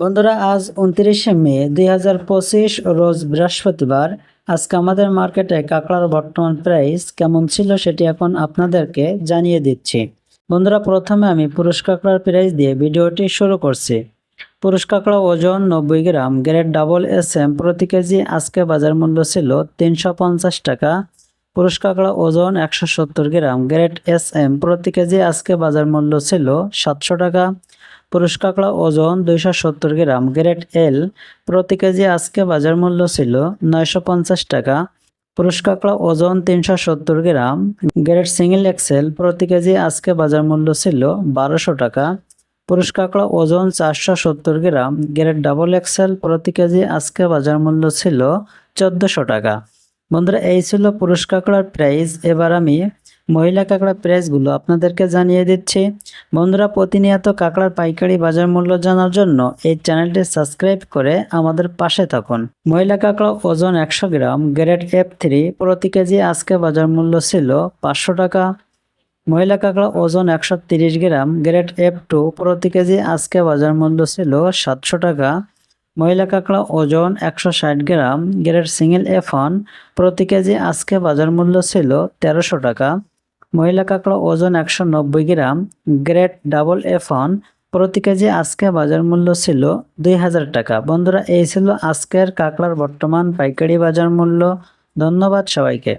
বন্ধুরা, আজ উনত্রিশে মে দুই হাজার পঁচিশ, রোজ বৃহস্পতিবার। আজকে আমাদের মার্কেটে কাঁকড়ার বর্তমান প্রাইস কেমন ছিল সেটি এখন আপনাদেরকে জানিয়ে দিচ্ছি। বন্ধুরা, প্রথমে আমি পুরুষ কাঁকড়ার প্রাইস দিয়ে ভিডিওটি শুরু করছি। পুরুষ কাঁকড়া ওজন নব্বই gram, grade double S M প্রতি কেজি, আজকে বাজার মূল্য ছিল তিনশো পঞ্চাশ টাকা। পুরুষ কাঁকড়া ওজন একশো সত্তর গ্রাম, গ্রেড এস এম প্রতি কেজি আজকে বাজার মূল্য ছিল সাতশো টাকা। পুরুষ কাঁকড়া ওজন দুইশো সত্তর গ্রাম, গ্রেড এল প্রতি কেজি আজকে বাজার মূল্য ছিল নয়শো পঞ্চাশ টাকা। পুরুষ কাঁকড়া ওজন তিনশো সত্তর গ্রাম, গ্রেড সিঙ্গেল এক্সেল প্রতি কেজি আজকে বাজার মূল্য ছিল বারোশো টাকা। পুরুষ কাঁকড়া ওজন চারশো সত্তর গ্রাম, গ্রেড ডাবল এক্সেল প্রতি কেজি আজকে বাজার মূল্য ছিল চোদ্দোশো টাকা। বন্ধুরা, এই ছিল পুরুষ কাঁকড়ার প্রাইস এবার আমি মহিলা কাঁকড়ার প্রাইসগুলো আপনাদেরকে জানিয়ে দিচ্ছি। বন্ধুরা, প্রতিনিয়ত কাঁকড়ার পাইকারি বাজার মূল্য জানার জন্য এই চ্যানেলটি সাবস্ক্রাইব করে আমাদের পাশে থাকুন। মহিলা কাঁকড়া ওজন একশো গ্রাম গ্রেড এফ থ্রি প্রতি কেজি আজকে বাজার মূল্য ছিল পাঁচশো টাকা। মহিলা কাঁকড়া ওজন একশো গ্রাম গ্রেড এফ টু প্রতি কেজি আজকে বাজার মূল্য ছিল সাতশো টাকা। মহিলা কাঁকড়া ওজন একশো ষাট gram, grade single F one, প্রতি কেজি আজকে বাজার মূল্য ছিল তেরোশো টাকা। মহিলা কাঁকড়া ওজন একশো নব্বই gram, grade double F one, প্রতি কেজি আজকে বাজার মূল্য ছিল দুই হাজার টাকা। বন্ধুরা, এই ছিল আজকের কাঁকড়ার বর্তমান পাইকারি বাজার মূল্য। ধন্যবাদ সবাইকে।